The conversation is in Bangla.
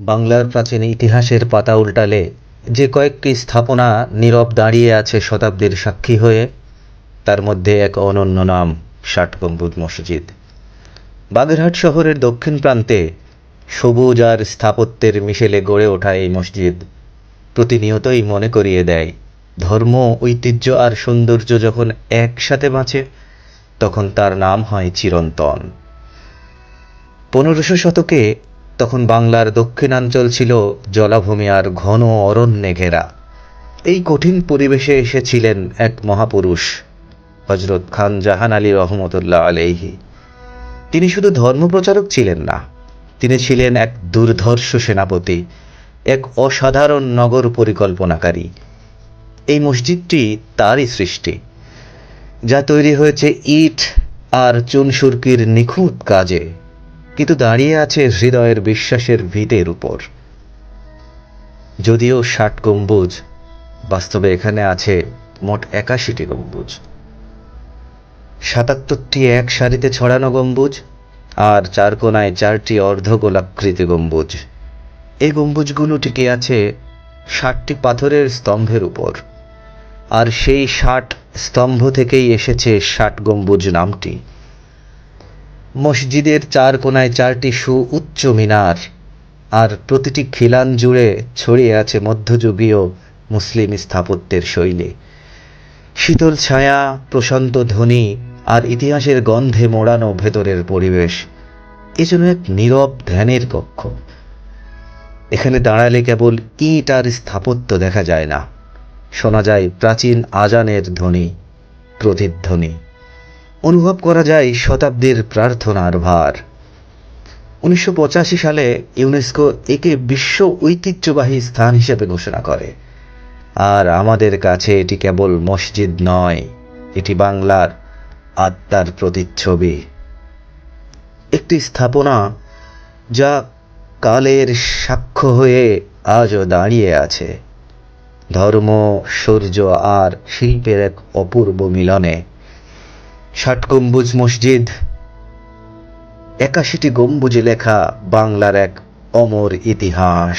বাংলার প্রাচীন ইতিহাসের পাতা উল্টালে যে কয়েকটি স্থাপনা নীরব দাঁড়িয়ে আছে শতাব্দীর সাক্ষী হয়ে, তার মধ্যে এক অনন্য নাম, ষাট গম্বুজ মসজিদ। বাগেরহাট শহরের দক্ষিণ প্রান্তে সবুজ আর স্থাপত্যের মিশেলে গড়ে ওঠা এই মসজিদ প্রতিনিয়তই মনে করিয়ে দেয়, ধর্ম, ঐতিহ্য আর সৌন্দর্য যখন একসাথে বাঁচে, তখন তার নাম হয় চিরন্তন। পনেরোশো শতকে তখন বাংলার দক্ষিণাঞ্চল ছিল জলাভূমি আর ঘন অরণ্যে ঘেরা। এই কঠিন পরিবেশে এসেছিলেন এক মহাপুরুষ হজরত খান জাহান আলী রহমতুল্লাহ আলাইহি। তিনি শুধু ধর্মপ্রচারক ছিলেন না, তিনি ছিলেন এক দুর্ধর্ষ সেনাপতি, এক অসাধারণ নগর পরিকল্পনাকারী। এই মসজিদটি তারই সৃষ্টি, যা তৈরি হয়েছে ইট আর চুনসুরকির নিখুঁত কাজে। কিন্তু দাঁড়িয়ে আছে হৃদয়ের বিশ্বাসের ভিতের উপর। যদিও ষাট গম্বুজ, বাস্তবে এখানে আছে মোট একাশিটি গম্বুজ। সাতাত্তরটি এক সারিতে ছড়ানো গম্বুজ আর চার কোনায় চারটি অর্ধগোলাকৃতি গম্বুজ। এই গম্বুজগুলো টিকে আছে ষাটটি পাথরের স্তম্ভের উপর। আর সেই ষাট স্তম্ভ থেকেই এসেছে ষাট গম্বুজ নামটি। মসজিদের চার কোনায় চারটি সুউচ্চ মিনার, আর প্রতিটি খিলান জুড়ে ছড়িয়ে আছে মধ্যযুগীয় মুসলিম স্থাপত্যের শৈলী। শীতল ছায়া, প্রশান্ত ধ্বনি, আর ইতিহাসের গন্ধে মোড়ানো ভেতরের পরিবেশ, এ যেন এক নীরব ধ্যানের কক্ষ। এখানে দাঁড়ালে কেবল ইট আর স্থাপত্য দেখা যায় না। শোনা যায় প্রাচীন আজানের ধ্বনি প্রতিধ্বনি অনুভব করা যায় শতাব্দীর প্রার্থনার ভার। উনিশশো পঁচাশি সালে ইউনেস্কো একে বিশ্ব ঐতিহ্যবাহী স্থান হিসেবে ঘোষণা করে। আর আমাদের কাছে এটি কেবল মসজিদ নয়, এটি বাংলার আত্মার প্রতিচ্ছবি। একটি স্থাপনা যা কালের সাক্ষ্য হয়ে আজও দাঁড়িয়ে আছে। ধর্ম, সূর্য আর শিল্পের এক অপূর্ব মিলনে ষাট গম্বুজ মসজিদ। একাশিটি গম্বুজে লেখা বাংলার এক অমর ইতিহাস।